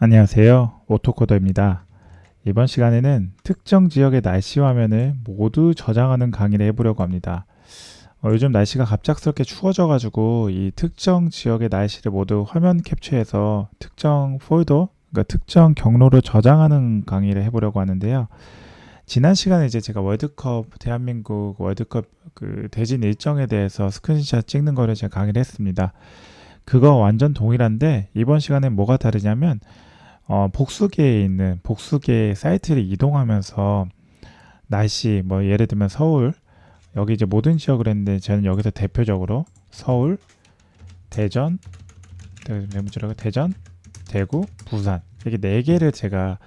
안녕하세요. 오토코더입니다. 이번 시간에는 특정 지역의 날씨 화면을 모두 저장하는 강의를 해보려고 합니다. 어, 요즘 날씨가 갑작스럽게 추워져가지고 이 특정 지역의 날씨를 모두 화면 캡처해서 특정 폴더, 그러니까 특정 경로로 저장하는 강의를 해보려고 하는데요. 지난 시간에 이제 제가 월드컵 대한민국 월드컵 그 대진 일정에 대해서 스크린샷 찍는 거를 제가 강의를 했습니다. 그거 완전 동일한데 이번 시간엔 뭐가 다르냐면 어, 복수계에 있는 복수계 사이트를 이동하면서 날씨 뭐 예를 들면 서울 여기 이제 모든 지역을 했는데 저는 여기서 대표적으로 서울, 대전, 대문지라고 대전, 대구, 부산 이렇게 네 개를 제가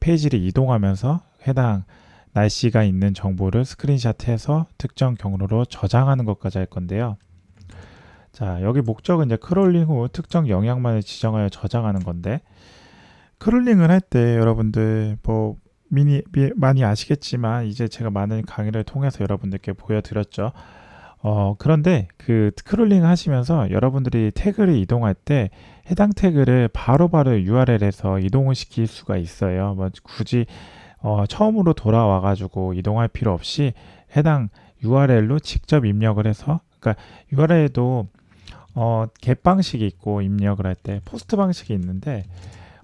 페이지를 이동하면서 해당 날씨가 있는 정보를 스크린샷해서 특정 경로로 저장하는 것까지 할 건데요. 자, 여기 목적은 이제 크롤링 후 특정 영향만을 지정하여 저장하는 건데 크롤링을 할 때 여러분들 뭐 미니 미, 많이 아시겠지만 이제 제가 많은 강의를 통해서 여러분들께 보여드렸죠. 어, 그런데 그 크롤링 하시면서 여러분들이 태그를 이동할 때 해당 태그를 바로 바로 URL에서 이동을 시킬 수가 있어요. 뭐 굳이 어, 처음으로 돌아와 가지고 이동할 필요 없이 해당 URL로 직접 입력을 해서 그러니까 URL도 어, 겟 방식이 있고 입력을 할 때 포스트 방식이 있는데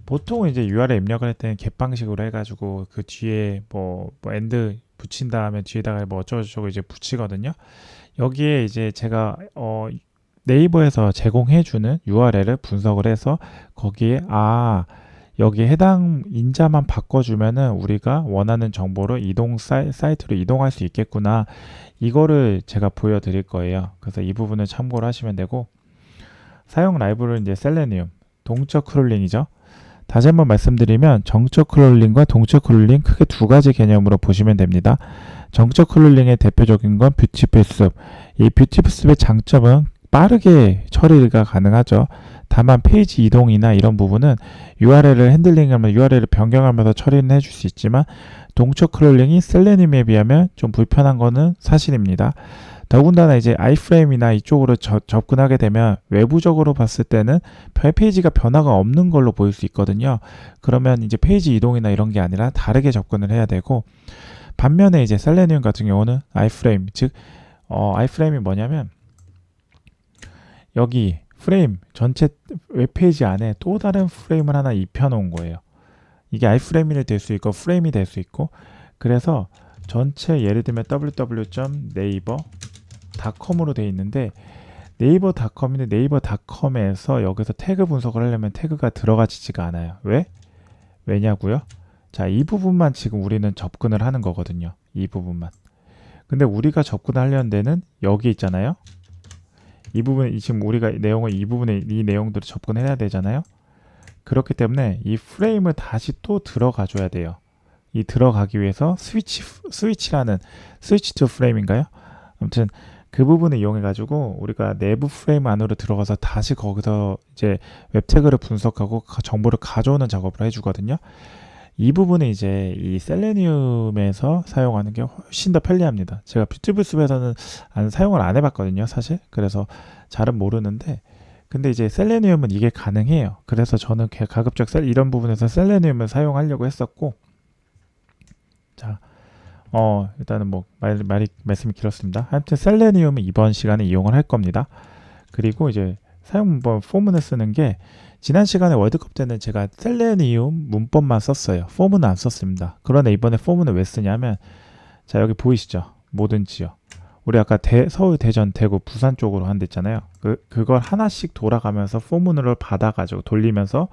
보통은 이제 URL 입력을 할 때는 겟 방식으로 해가지고 그 뒤에 뭐, 뭐 엔드 붙인 다음에 뒤에다가 뭐 어쩌고저쩌고 이제 붙이거든요. 여기에 이제 제가 어 네이버에서 제공해주는 URL을 분석을 해서 거기에 아 여기 해당 인자만 바꿔주면은 우리가 원하는 정보로 이동 사이, 사이트로 이동할 수 있겠구나 이거를 제가 보여드릴 거예요. 그래서 이 부분을 참고를 하시면 되고 사용 라이브를 이제 셀레니움 동적 크롤링이죠. 다시 한번 말씀드리면 정적 크롤링과 동적 크롤링 크게 두 가지 개념으로 보시면 됩니다. 정적 크롤링의 대표적인 건 뷰티풀 숲. 이 뷰티풀 숲의 장점은 빠르게 처리가 가능하죠. 다만 페이지 이동이나 이런 부분은 URL을 핸들링하면 URL을 변경하면서 처리는 해줄 수 있지만 동적 크롤링이 셀레늄에 비하면 좀 불편한 거는 사실입니다. 더군다나 이제 아이프레임이나 이쪽으로 저, 접근하게 되면 외부적으로 봤을 때는 페이지가 변화가 없는 걸로 보일 수 있거든요. 그러면 이제 페이지 이동이나 이런 게 아니라 다르게 접근을 해야 되고 반면에 이제 셀레늄 같은 경우는 아이프레임 즉 어, 아이프레임이 뭐냐면 여기 프레임 전체 웹페이지 안에 또 다른 프레임을 하나 입혀 놓은 거예요. 이게 아이프레임이 될 수 있고 프레임이 될 수 있고 그래서 전체 예를 들면 www.naver.com으로 되어 있는데 네이버 닷컴인데 네이버 닷컴에서 여기서 태그 분석을 하려면 태그가 들어가지지가 않아요. 왜? 왜냐고요? 자, 이 부분만 지금 우리는 접근을 하는 거거든요. 이 부분만. 근데 우리가 접근하려는 데는 여기 있잖아요. 이 부분 지금 우리가 내용을 이 부분에 이 내용들을 접근해야 되잖아요. 그렇기 때문에 이 프레임을 다시 또 들어가 줘야 돼요. 이 들어가기 위해서 스위치 스위치라는 스위치 투 프레임인가요? 아무튼 그 부분을 이용해 가지고 우리가 내부 프레임 안으로 들어가서 다시 거기서 이제 웹 태그를 분석하고 정보를 가져오는 작업을 해주거든요. 이 부분은 이제 이 셀레니움에서 사용하는 게 훨씬 더 편리합니다. 제가 뷰티브스에서는 안 사용을 안 해봤거든요, 사실. 그래서 잘은 모르는데, 근데 이제 셀레니움은 이게 가능해요. 그래서 저는 가급적 셀, 이런 부분에서 셀레니움을 사용하려고 했었고, 자, 어, 일단은 뭐, 말, 말이, 말씀이 길었습니다. 하여튼 셀레니움은 이번 시간에 이용을 할 겁니다. 그리고 이제 사용 뭐 포문을 쓰는 게 지난 시간에 월드컵 때는 제가 셀레니움 문법만 썼어요. 포문은 안 썼습니다. 그러나 이번에 포문을 왜 쓰냐면 자 여기 보이시죠? 모든 지역. 우리 아까 대, 서울, 대전, 대구, 부산 쪽으로 한데 있잖아요. 그 그걸 하나씩 돌아가면서 포문을 받아가지고 돌리면서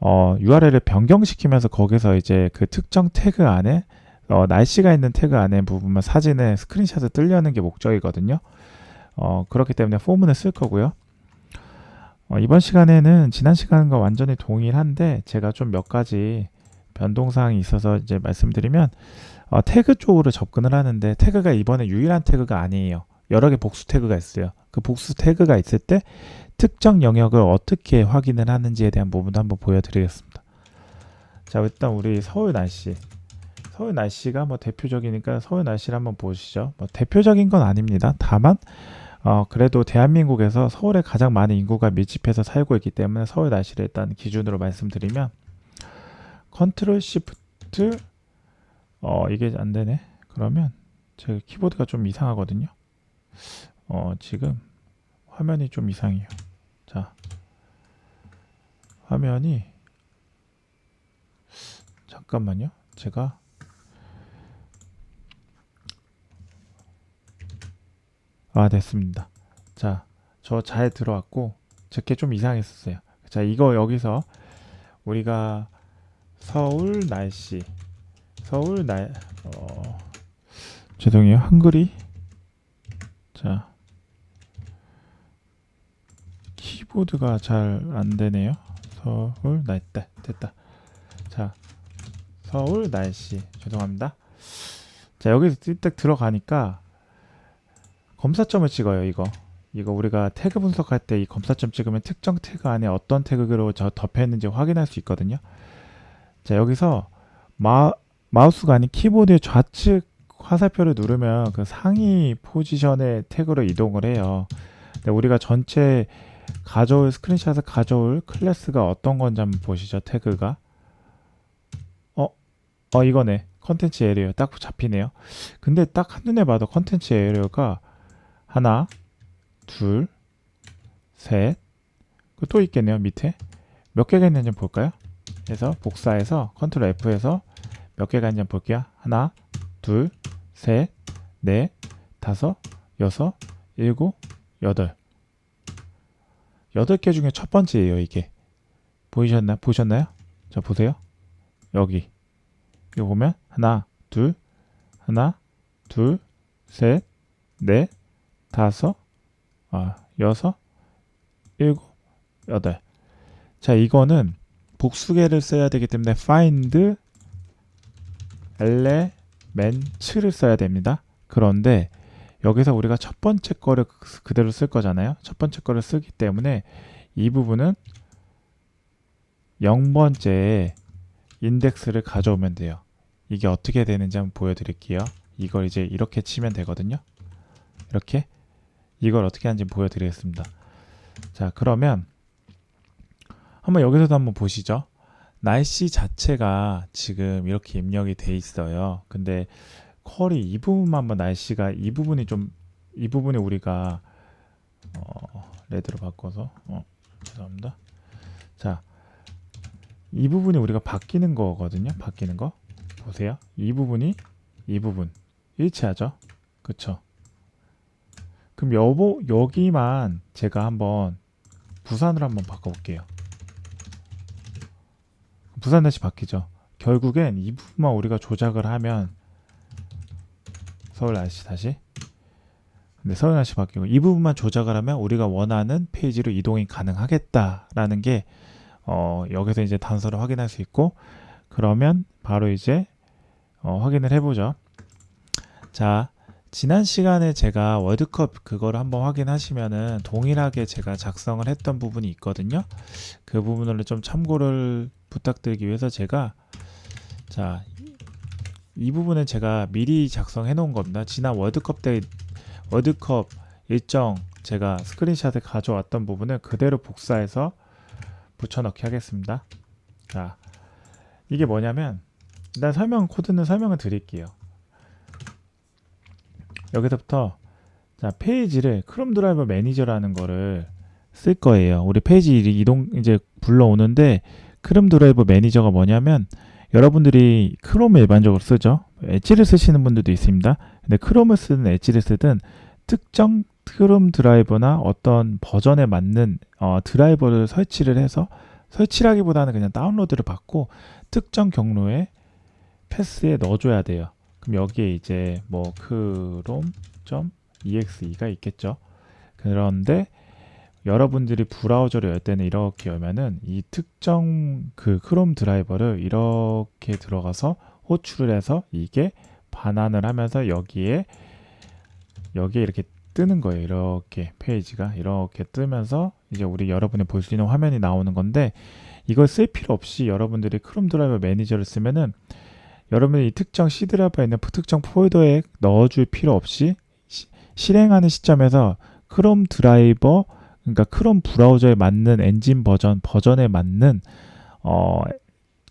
어, URL을 변경시키면서 거기서 이제 그 특정 태그 안에 어, 날씨가 있는 태그 안에 부분만 사진에 스크린샷을 뜨려는 게 목적이거든요. 어, 그렇기 때문에 포문을 쓸 거고요. 어, 이번 시간에는 지난 시간과 완전히 동일한데 제가 좀 몇 가지 변동사항이 있어서 이제 말씀드리면 어, 태그 쪽으로 접근을 하는데 태그가 이번에 유일한 태그가 아니에요. 여러 개 복수 태그가 있어요. 그 복수 태그가 있을 때 특정 영역을 어떻게 확인을 하는지에 대한 부분도 한번 보여드리겠습니다. 자, 일단 우리 서울 날씨. 서울 날씨가 뭐 대표적이니까 서울 날씨를 한번 보시죠. 뭐 대표적인 건 아닙니다. 다만 어, 그래도 대한민국에서 서울에 가장 많은 인구가 밀집해서 살고 있기 때문에 서울 날씨를 일단 기준으로 말씀드리면 컨트롤 시프트 어 이게 안 되네. 그러면 제 키보드가 좀 이상하거든요. 어 지금 화면이 좀 이상해요. 자 화면이 잠깐만요. 제가 아 됐습니다. 자, 저 잘 들어왔고 제게 좀 이상했었어요. 자, 이거 여기서 우리가 서울 날씨 서울 날 어, 죄송해요. 한글이 자 키보드가 잘 안 되네요. 서울 날때 됐다. 자, 서울 날씨 죄송합니다. 자, 여기서 딱 들어가니까 검사점을 찍어요, 이거. 이거 우리가 태그 분석할 때 이 검사점 찍으면 특정 태그 안에 어떤 태그로 저 덮여있는지 확인할 수 있거든요. 자, 여기서 마, 마우스가 아닌 키보드의 좌측 화살표를 누르면 그 상위 포지션의 태그로 이동을 해요. 근데 우리가 전체 가져올 스크린샷을 가져올 클래스가 어떤 건지 한번 보시죠. 태그가. 어, 어 이거네. 컨텐츠 에리어 딱 잡히네요. 근데 딱 한눈에 봐도 컨텐츠 에리어가 하나, 둘, 셋, 그또 있겠네요 밑에 몇 개가 있는지 볼까요? 해서 복사해서 컨트롤 F에서 몇 개가 있는지 볼게요. 하나, 둘, 셋, 넷, 다섯, 여섯, 일곱, 여덟. 여덟 개 중에 첫 번째예요 이게. 보이셨나? 보셨나요? 자 보세요. 여기. 이거 보면 하나, 둘, 하나, 둘, 셋, 넷, 다섯, 아, 여섯, 일곱, 여덟. 자, 이거는 복수개를 써야 되기 때문에 find elements를 써야 됩니다. 그런데 여기서 우리가 첫 번째 거를 그- 그대로 쓸 거잖아요. 첫 번째 거를 쓰기 때문에 이 부분은 0번째에 인덱스를 가져오면 돼요. 이게 어떻게 되는지 한번 보여드릴게요. 이걸 이제 이렇게 치면 되거든요. 이렇게 이걸 어떻게 하는지 보여드리겠습니다. 자, 그러면 한번 여기서도 한번 보시죠. 날씨 자체가 지금 이렇게 입력이 돼 있어요. 근데 컬이 이 부분만 한번 날씨가 이 부분이 좀 이 부분이 우리가 어, 레드로 바꿔서 어, 죄송합니다. 자, 이 부분이 우리가 바뀌는 거거든요. 바뀌는 거 보세요. 이 부분이 이 부분 일치하죠. 그쵸? 그럼 여보 여기만 제가 한번 부산으로 한번 바꿔볼게요. 부산 날씨 바뀌죠. 결국엔 이 부분만 우리가 조작을 하면 서울 날씨 다시. 근데 서울 날씨 바뀌고 이 부분만 조작을 하면 우리가 원하는 페이지로 이동이 가능하겠다라는 게 어, 여기서 이제 단서를 확인할 수 있고 그러면 바로 이제 어, 확인을 해보죠. 자, 지난 시간에 제가 월드컵 그거를 한번 확인하시면은 동일하게 제가 작성을 했던 부분이 있거든요. 그 부분을 좀 참고를 부탁드리기 위해서 제가 자, 이 부분은 제가 미리 작성해 놓은 겁니다. 지난 월드컵 때 월드컵 일정 제가 스크린샷을 가져왔던 부분을 그대로 복사해서 붙여넣기 하겠습니다. 자, 이게 뭐냐면 일단 설명 코드는 설명을 드릴게요. 여기서부터 자 페이지를 크롬 드라이버 매니저라는 거를 쓸 거예요. 우리 페이지 이동 이제 불러오는데 크롬 드라이버 매니저가 뭐냐면 여러분들이 크롬을 일반적으로 쓰죠. 엣지를 쓰시는 분들도 있습니다. 근데 크롬을 쓰든 엣지를 쓰든 특정 크롬 드라이버나 어떤 버전에 맞는 어, 드라이버를 설치를 해서 설치라기보다는 그냥 다운로드를 받고 특정 경로에 패스에 넣어줘야 돼요. 그럼 여기에 이제 뭐 chrome.exe가 있겠죠. 그런데 여러분들이 브라우저를 열 때는 이렇게 열면은 이 특정 그 크롬 드라이버를 이렇게 들어가서 호출을 해서 이게 반환을 하면서 여기에 여기에 이렇게 뜨는 거예요. 이렇게 페이지가 이렇게 뜨면서 이제 우리 여러분이 볼 수 있는 화면이 나오는 건데 이걸 쓸 필요 없이 여러분들이 크롬 드라이버 매니저를 쓰면은 여러분이 이 특정 C 드라이버에 있는 특정 폴더에 넣어줄 필요 없이 시- 실행하는 시점에서 크롬 드라이버 그러니까 크롬 브라우저에 맞는 엔진 버전 버전에 맞는 어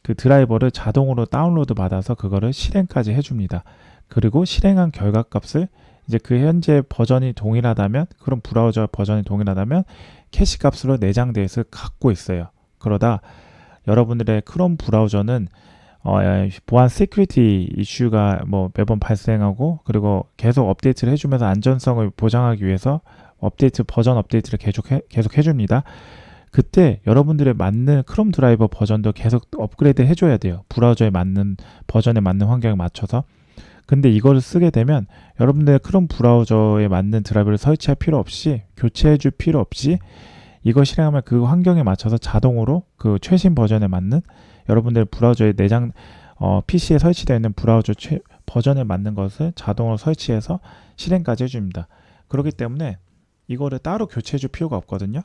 그 드라이버를 자동으로 다운로드 받아서 그거를 실행까지 해줍니다. 그리고 실행한 결과 값을 이제 그 현재 버전이 동일하다면 그런 브라우저 버전이 동일하다면 캐시 값으로 내장돼서 갖고 있어요. 그러다 여러분들의 크롬 브라우저는 어, 예, 보안 시큐리티 이슈가 뭐 매번 발생하고 그리고 계속 업데이트를 해주면서 안전성을 보장하기 위해서 업데이트 버전 업데이트를 계속 해, 계속 해줍니다. 그때 여러분들의 맞는 크롬 드라이버 버전도 계속 업그레이드 해줘야 돼요. 브라우저에 맞는 버전에 맞는 환경에 맞춰서. 근데 이거를 쓰게 되면 여러분들의 크롬 브라우저에 맞는 드라이버를 설치할 필요 없이 교체해 줄 필요 없이 이거 실행하면 그 환경에 맞춰서 자동으로 그 최신 버전에 맞는 여러분들 브라우저의 내장 어, PC에 설치되어 있는 브라우저 최, 버전에 맞는 것을 자동으로 설치해서 실행까지 해줍니다. 그렇기 때문에 이거를 따로 교체해 줄 필요가 없거든요.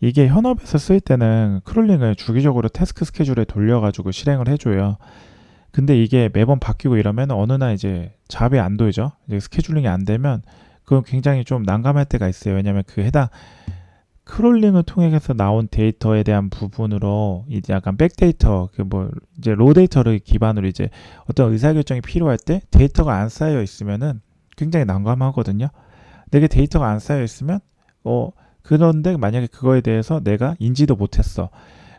이게 현업에서 쓸 때는 크롤링을 주기적으로 태스크 스케줄에 돌려가지고 실행을 해줘요. 근데 이게 매번 바뀌고 이러면 어느 날 이제 잡이 안 돌죠. 이제 스케줄링이 안 되면 그건 굉장히 좀 난감할 때가 있어요. 왜냐하면 그 해당 크롤링을 통해서 나온 데이터에 대한 부분으로 이제 약간 백데이터 그 뭐 이제 로 데이터를 기반으로 이제 어떤 의사결정이 필요할 때 데이터가 안 쌓여 있으면은 굉장히 난감하거든요. 내게 데이터가 안 쌓여 있으면 어 그런데 만약에 그거에 대해서 내가 인지도 못했어.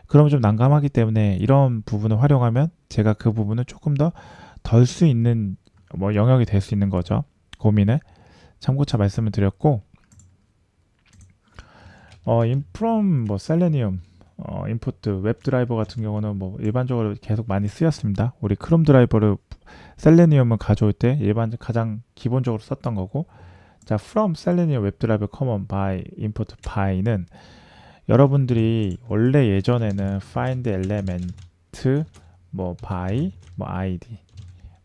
그러면 좀 난감하기 때문에 이런 부분을 활용하면 제가 그 부분을 조금 더 덜 수 있는 뭐 영역이 될 수 있는 거죠. 고민을 참고차 말씀을 드렸고 어 인프롬 뭐 셀레니움 어 인풋 웹 드라이버 같은 경우는 뭐 일반적으로 계속 많이 쓰였습니다. 우리 크롬 드라이버를 셀레니움을 가져올 때 일반 가장 기본적으로 썼던 거고 자, from selenium 웹드라이브 common by input by는 여러분들이 원래 예전에는 find element 뭐 by 뭐 id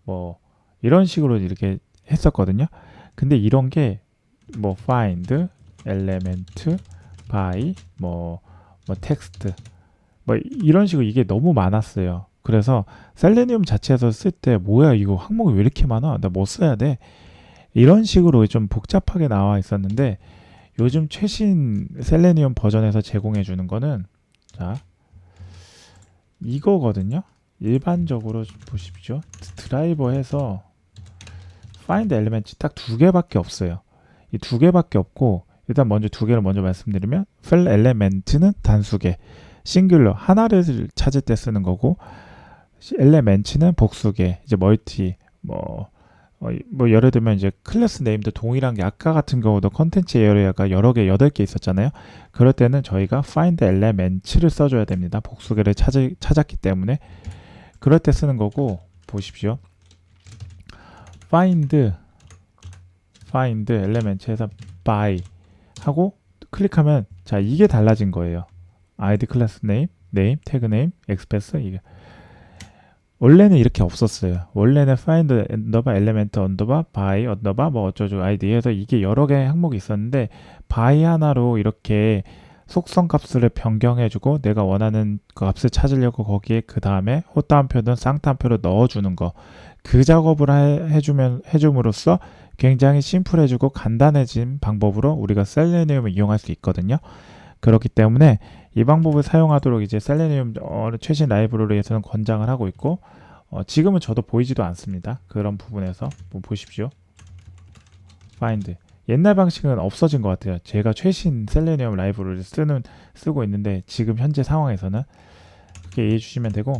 뭐 이런 식으로 이렇게 했었거든요. 근데 이런 게 뭐 find element by 뭐, 뭐 text 뭐 이런 식으로 이게 너무 많았어요. 그래서 셀레니움 자체에서 쓸 때 뭐야 이거 항목이 왜 이렇게 많아? 나 뭐 써야 돼? 이런 식으로 좀 복잡하게 나와 있었는데 요즘 최신 셀레니움 버전에서 제공해 주는 거는 자 이거거든요. 일반적으로 보십시오. 드라이버에서 find element 딱 두 개밖에 없어요. 이 두 개밖에 없고 일단 먼저 두 개를 먼저 말씀드리면 fill element는 단수개, 싱귤러 하나를 찾을 때 쓰는 거고 element는 복수개, 이제 멀티 뭐 어, 뭐 예를 들면 이제 클래스 네임도 동일한 게 아까 같은 경우도 컨텐츠 에어리어가 여러 개 여덟 개 있었잖아요. 그럴 때는 저희가 find elements를 써줘야 됩니다. 복수개를 찾, 찾았기 때문에 그럴 때 쓰는 거고 보십시오. find find elements에서 by 하고 클릭하면 자 이게 달라진 거예요. id 클래스 네임, 네임, 태그 네임, 엑스패스 이게 원래는 이렇게 없었어요. 원래는 find 언더바 element 언더바 by 언더바 뭐 어쩌죠 id에서 이게 여러 개의 항목이 있었는데 by 하나로 이렇게 속성 값을 변경해주고 내가 원하는 그 값을 찾으려고 거기에 그 다음에 호따옴표든 쌍따옴표를 넣어주는 거 그 작업을 해, 주면 해줌으로써 굉장히 심플해지고 간단해진 방법으로 우리가 셀레니움을 이용할 수 있거든요. 그렇기 때문에 이 방법을 사용하도록 이제 셀레니움 어, 최신 라이브러리에서는 권장을 하고 있고 어, 지금은 저도 보이지도 않습니다. 그런 부분에서 뭐 보십시오. find 옛날 방식은 없어진 것 같아요. 제가 최신 셀레니움 라이브러리를 쓰는 쓰고 있는데 지금 현재 상황에서는 그렇게 이해해 주시면 되고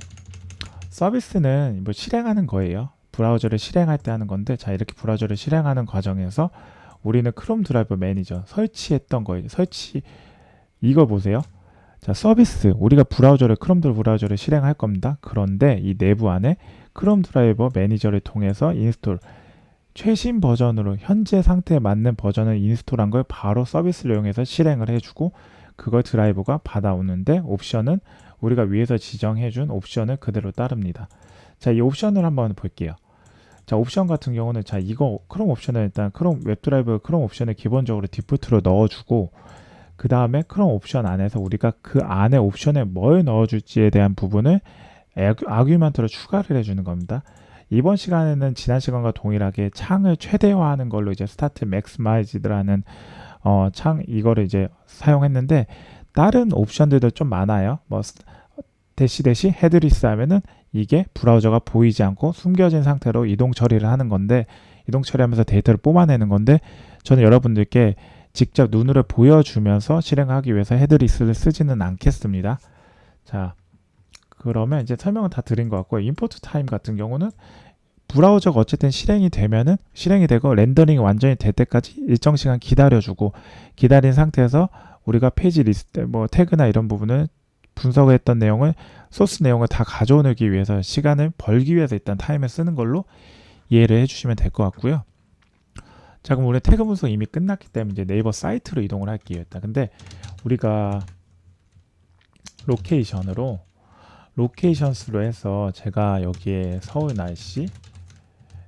서비스는 뭐 실행하는 거예요. 브라우저를 실행할 때 하는 건데 자 이렇게 브라우저를 실행하는 과정에서 우리는 크롬 드라이버 매니저 설치했던 거예요. 설치 이거 보세요. 자, 서비스. 우리가 브라우저를 크롬 브라우저를 실행할 겁니다. 그런데 이 내부 안에 크롬 드라이버 매니저를 통해서 인스톨 최신 버전으로 현재 상태에 맞는 버전을 인스톨한 걸 바로 서비스를 이용해서 실행을 해주고 그걸 드라이버가 받아오는데 옵션은 우리가 위에서 지정해준 옵션을 그대로 따릅니다. 자, 이 옵션을 한번 볼게요. 자, 옵션 같은 경우는 자, 이거 크롬 옵션을 일단 크롬 웹드라이브 크롬 옵션을 기본적으로 디프트로 넣어주고 그 다음에 크롬 옵션 안에서 우리가 그 안에 옵션에 뭘 넣어줄지에 대한 부분을 아규먼트로 추가를 해주는 겁니다. 이번 시간에는 지난 시간과 동일하게 창을 최대화하는 걸로 이제 스타트 맥스마이즈드라는 어, 창 이거를 이제 사용했는데 다른 옵션들도 좀 많아요. 뭐 스- 대시 대시 헤드리스 하면은 이게 브라우저가 보이지 않고 숨겨진 상태로 이동 처리를 하는 건데 이동 처리하면서 데이터를 뽑아내는 건데 저는 여러분들께 직접 눈으로 보여주면서 실행하기 위해서 헤드리스를 쓰지는 않겠습니다. 자, 그러면 이제 설명은 다 드린 것 같고 임포트 타임 같은 경우는 브라우저가 어쨌든 실행이 되면은 실행이 되고 렌더링이 완전히 될 때까지 일정 시간 기다려주고 기다린 상태에서 우리가 페이지 리스트 뭐 태그나 이런 부분을 분석했던 내용을 소스 내용을 다 가져오기 위해서 시간을 벌기 위해서 일단 타임을 쓰는 걸로 이해를 해주시면 될 것 같고요. 자 그럼 우리 태그 분석 이미 끝났기 때문에 이제 네이버 사이트로 이동을 할게요. 일단 근데 우리가 로케이션으로 로케이션스로 해서 제가 여기에 서울 날씨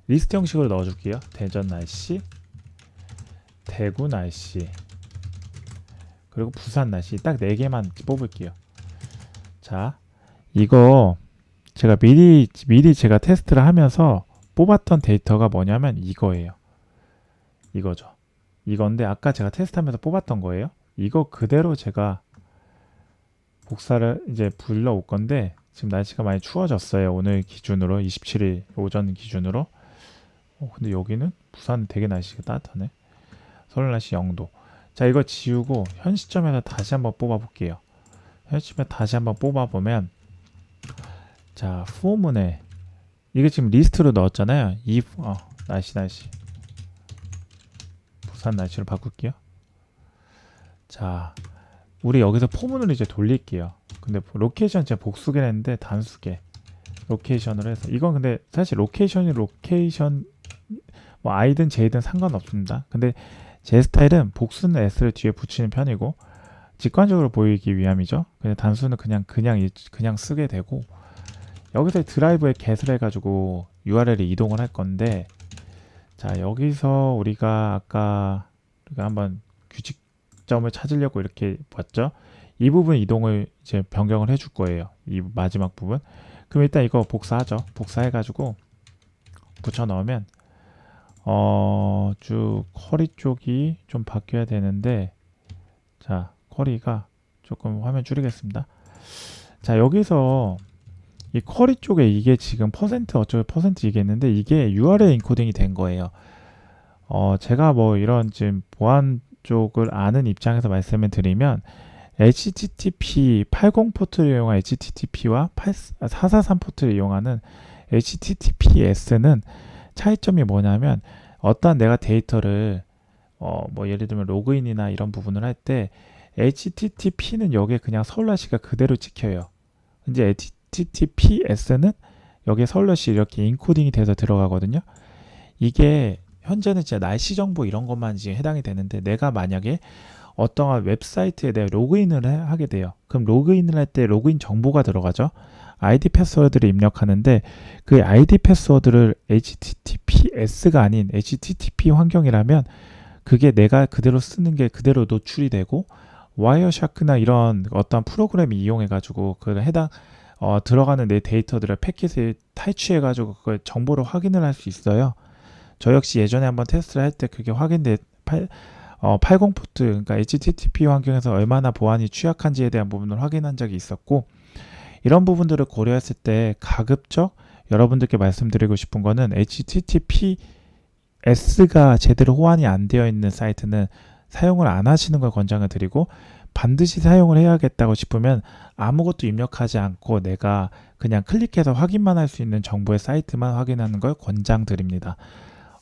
리스트 형식으로 넣어줄게요. 대전 날씨, 대구 날씨, 그리고 부산 날씨 딱네 개만 뽑을게요. 자, 이거 제가 미리 미리 제가 테스트를 하면서 뽑았던 데이터가 뭐냐면 이거예요. 이거죠. 이건데 아까 제가 테스트하면서 뽑았던 거예요. 이거 그대로 제가 복사를 이제 불러올 건데 지금 날씨가 많이 추워졌어요. 오늘 기준으로 27일 오전 기준으로. 어, 근데 여기는 부산 되게 날씨가 따뜻하네. 서울 날씨 0도. 자, 이거 지우고 현 시점에서 다시 한번 뽑아 볼게요. 현 시점에 다시 한번 뽑아 보면 자, 포문에 이게 지금 리스트로 넣었잖아요. 이 어, 날씨 날씨. 부산 날씨로 바꿀게요. 자, 우리 여기서 포문을 이제 돌릴게요. 근데 로케이션 제가 복수게 했는데 단수게 로케이션으로 해서 이건 근데 사실 로케이션이 로케이션 뭐 I든 J든 상관없습니다. 근데 제 스타일은 복수는 S를 뒤에 붙이는 편이고 직관적으로 보이기 위함이죠. 근데 단수는 그냥 그냥 이- 그냥 쓰게 되고 여기서 드라이브에 get을 해가지고 URL에 이동을 할 건데 자 여기서 우리가 아까 우리가 한번 규칙점을 찾으려고 이렇게 봤죠. 이 부분 이동을 이제 변경을 해줄 거예요. 이 마지막 부분. 그럼 일단 이거 복사하죠. 복사해가지고 붙여 넣으면 어쭉 쿼리 쪽이 좀 바뀌어야 되는데 자 쿼리가 조금 화면 줄이겠습니다. 자 여기서 이 쿼리 쪽에 이게 지금 퍼센트 어쩌고 퍼센트 있는데 이게 URL 인코딩이 된 거예요. 어 제가 뭐 이런 지금 보안 쪽을 아는 입장에서 말씀을 드리면 HTTP 80 포트를 이용한 HTTP와 443 포트를 이용하는 HTTPS는 차이점이 뭐냐면 어떠한 내가 데이터를 어 뭐 예를 들면 로그인이나 이런 부분을 할때 HTTP는 여기에 그냥 서울날씨가 그대로 찍혀요. 이제 HTTPS는 여기에 서울날씨 이렇게 인코딩이 돼서 들어가거든요. 이게 현재는 진짜 날씨 정보 이런 것만 지금 해당이 되는데 내가 만약에 어떠한 웹사이트에 내가 로그인을 해- 하게 돼요. 그럼 로그인을 할 때 로그인 정보가 들어가죠. 아이디 패스워드를 입력하는데 그 아이디 패스워드를 HTTPS가 아닌 HTTP 환경이라면 그게 내가 그대로 쓰는 게 그대로 노출이 되고 와이어샤크나 이런 어떤 프로그램을 이용해 가지고 그 해당 어, 들어가는 내 데이터들을 패킷을 탈취해 가지고 그걸 정보를 확인을 할 수 있어요. 저 역시 예전에 한번 테스트를 할 때 그게 확인돼 팔- 어, 80 포트 그러니까 HTTP 환경에서 얼마나 보안이 취약한지에 대한 부분을 확인한 적이 있었고 이런 부분들을 고려했을 때 가급적 여러분들께 말씀드리고 싶은 거는 HTTPS가 제대로 호환이 안 되어 있는 사이트는 사용을 안 하시는 걸 권장을 드리고 반드시 사용을 해야겠다고 싶으면 아무것도 입력하지 않고 내가 그냥 클릭해서 확인만 할 수 있는 정보의 사이트만 확인하는 걸 권장드립니다.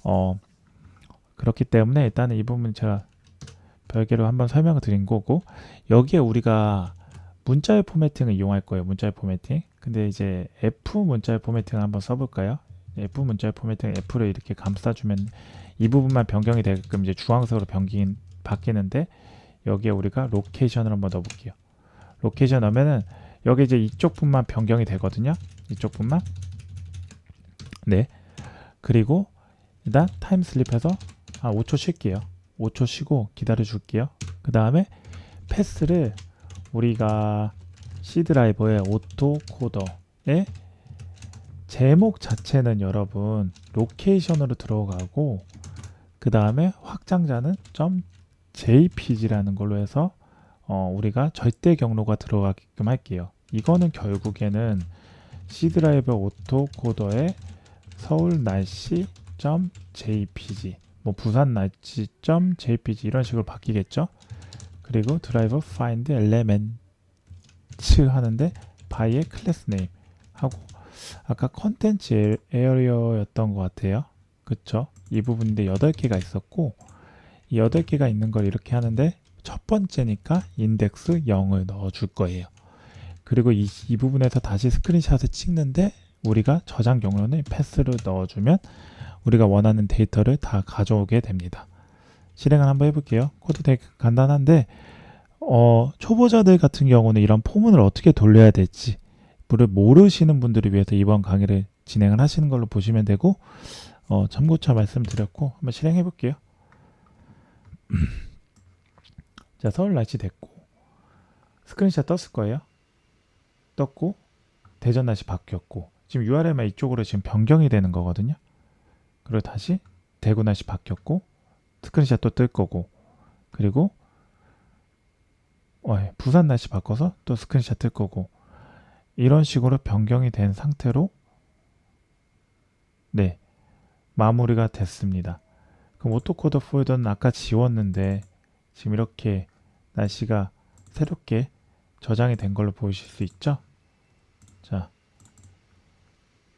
어, 그렇기 때문에 일단은 이 부분 제가 별개로 한번 설명을 드린 거고 여기에 우리가 문자의 포매팅을 이용할 거예요. 문자의 포매팅. 근데 이제 F 문자의 포매팅을 한번 써볼까요? F 문자의 포매팅 F를 이렇게 감싸주면 이 부분만 변경이 되게끔 이제 주황색으로 변기 바뀌는데 여기에 우리가 로케이션을 한번 넣어볼게요. 로케이션 넣으면은 여기 이제 이쪽 분만 변경이 되거든요. 이쪽 분만. 네. 그리고 일단 타임 슬립해서 한 5초 쉴게요. 5초 쉬고 기다려 줄게요. 그 다음에 패스를 우리가 C 드라이버의 오토 코더의 제목 자체는 여러분 로케이션으로 들어가고 그 다음에 확장자는 점 JPG라는 걸로 해서 어, 우리가 절대 경로가 들어가게끔 할게요. 이거는 결국에는 C 드라이버 오토 코더에 서울 날씨 .jpg 뭐 부산 날씨 .jpg 이런 식으로 바뀌겠죠. 그리고 드라이버 find element 하는데 by의 클래스 네임 하고 아까 컨텐츠 에어리어였던 것 같아요. 그쵸? 이 부분인데 8개가 있었고 이 8개가 있는 걸 이렇게 하는데 첫 번째니까 인덱스 0을 넣어 줄 거예요. 그리고 이, 이 부분에서 다시 스크린샷을 찍는데 우리가 저장 경로는 패스를 넣어주면 우리가 원하는 데이터를 다 가져오게 됩니다. 실행을 한번 해볼게요. 코드 되게 간단한데 어, 초보자들 같은 경우는 이런 포문을 어떻게 돌려야 될지 를 모르시는 분들을 위해서 이번 강의를 진행을 하시는 걸로 보시면 되고 어, 참고차 말씀드렸고 한번 실행해 볼게요. 자 서울 날씨 됐고 스크린샷 떴을 거예요. 떴고 대전 날씨 바뀌었고 지금 URL만 이쪽으로 지금 변경이 되는 거거든요. 그리고 다시 대구 날씨 바뀌었고 스크린샷 또 뜰 거고 그리고 어, 예, 부산 날씨 바꿔서 또 스크린샷 뜰 거고 이런 식으로 변경이 된 상태로 네 마무리가 됐습니다. 그럼 오토코더 폴더는 아까 지웠는데 지금 이렇게 날씨가 새롭게 저장이 된 걸로 보이실 수 있죠? 자,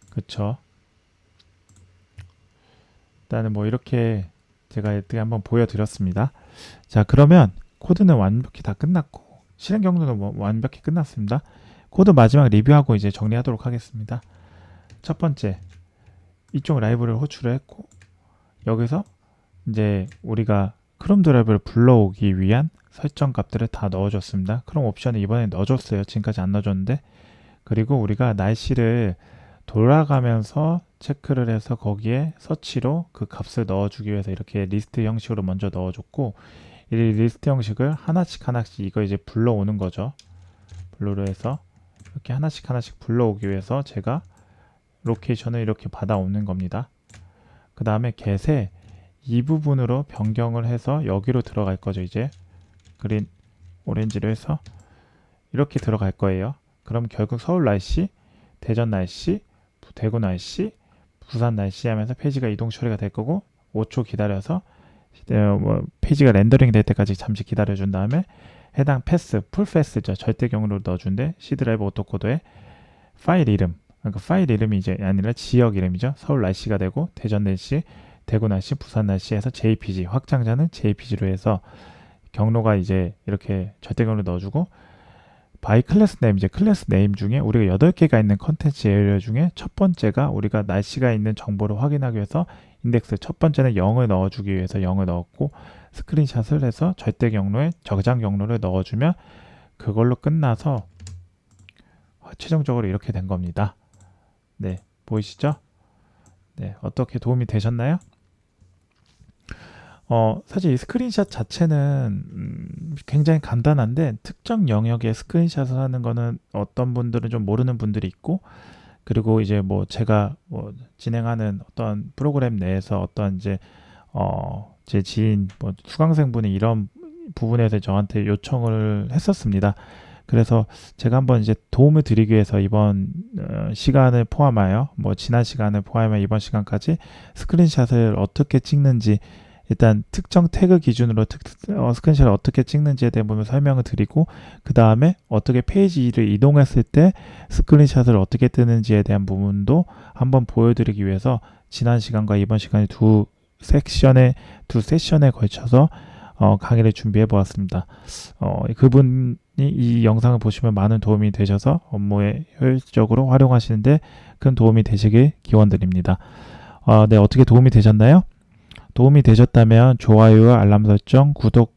그쵸? 일단은 뭐 이렇게 제가 이렇게 한번 보여드렸습니다. 자, 그러면 코드는 완벽히 다 끝났고 실행 경로는 뭐 완벽히 끝났습니다. 코드 마지막 리뷰하고 이제 정리하도록 하겠습니다. 첫 번째, 이쪽 라이브를 호출을 했고 여기서 이제 우리가 크롬 드라이브를 불러오기 위한 설정 값들을 다 넣어줬습니다. 크롬 옵션에 이번에 넣어줬어요. 지금까지 안 넣어줬는데 그리고 우리가 날씨를 돌아가면서 체크를 해서 거기에 서치로 그 값을 넣어주기 위해서 이렇게 리스트 형식으로 먼저 넣어줬고 이 리스트 형식을 하나씩 하나씩 이거 이제 불러오는 거죠. 블루로 해서 이렇게 하나씩 하나씩 불러오기 위해서 제가 로케이션을 이렇게 받아오는 겁니다. 그 다음에 get에 이 부분으로 변경을 해서 여기로 들어갈 거죠 이제 그린 오렌지로 해서 이렇게 들어갈 거예요. 그럼 결국 서울 날씨, 대전 날씨, 대구 날씨, 부산 날씨 하면서 페이지가 이동 처리가 될 거고 5초 기다려서 어, 뭐 페이지가 렌더링 될 때까지 잠시 기다려 준 다음에 해당 패스, 풀 패스죠. 절대 경로로 넣어준데 C 드라이브 오토코드에 파일 이름, 그러니까 파일 이름이 이제 아니라 지역 이름이죠. 서울 날씨가 되고 대전 날씨, 대구 날씨, 부산 날씨에서 JPG 확장자는 JPG로 해서 경로가 이제 이렇게 절대 경로 넣어주고 바이 클래스 네임 이제 클래스 네임 중에 우리가 8개가 있는 컨텐츠 에리어 중에 첫 번째가 우리가 날씨가 있는 정보를 확인하기 위해서 인덱스 첫 번째는 0을 넣어주기 위해서 0을 넣었고 스크린샷을 해서 절대 경로에 저장 경로를 넣어주면 그걸로 끝나서 최종적으로 이렇게 된 겁니다. 네, 보이시죠? 네, 어떻게 도움이 되셨나요? 어, 사실 이 스크린샷 자체는 음, 굉장히 간단한데 특정 영역에 스크린샷을 하는 거는 어떤 분들은 좀 모르는 분들이 있고 그리고 이제 뭐 제가 뭐 진행하는 어떤 프로그램 내에서 어떤 이제 어, 제 지인 뭐 수강생분이 이런 부분에서 저한테 요청을 했었습니다. 그래서 제가 한번 이제 도움을 드리기 위해서 이번 어, 시간을 포함하여 뭐 지난 시간을 포함하여 이번 시간까지 스크린샷을 어떻게 찍는지 일단 특정 태그 기준으로 특, 어, 스크린샷을 어떻게 찍는지에 대한 부분 설명을 드리고 그 다음에 어떻게 페이지를 이동했을 때 스크린샷을 어떻게 뜨는지에 대한 부분도 한번 보여드리기 위해서 지난 시간과 이번 시간에 두 섹션에 두 세션에 걸쳐서 어, 강의를 준비해 보았습니다. 어, 그분이 이 영상을 보시면 많은 도움이 되셔서 업무에 효율적으로 활용하시는데 큰 도움이 되시길 기원드립니다. 어, 네, 어떻게 도움이 되셨나요? 도움이 되셨다면 좋아요와 알람 설정, 구독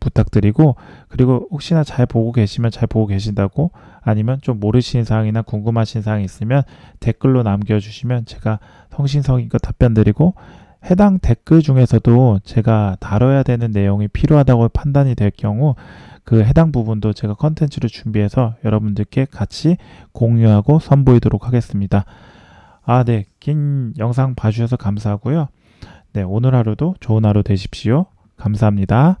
부탁드리고 그리고 혹시나 잘 보고 계시면 잘 보고 계신다고 아니면 좀 모르시는 사항이나 궁금하신 사항이 있으면 댓글로 남겨주시면 제가 성신성의껏 답변 드리고 해당 댓글 중에서도 제가 다뤄야 되는 내용이 필요하다고 판단이 될 경우 그 해당 부분도 제가 컨텐츠를 준비해서 여러분들께 같이 공유하고 선보이도록 하겠습니다. 아, 네. 긴 영상 봐주셔서 감사하고요. 네, 오늘 하루도 좋은 하루 되십시오. 감사합니다.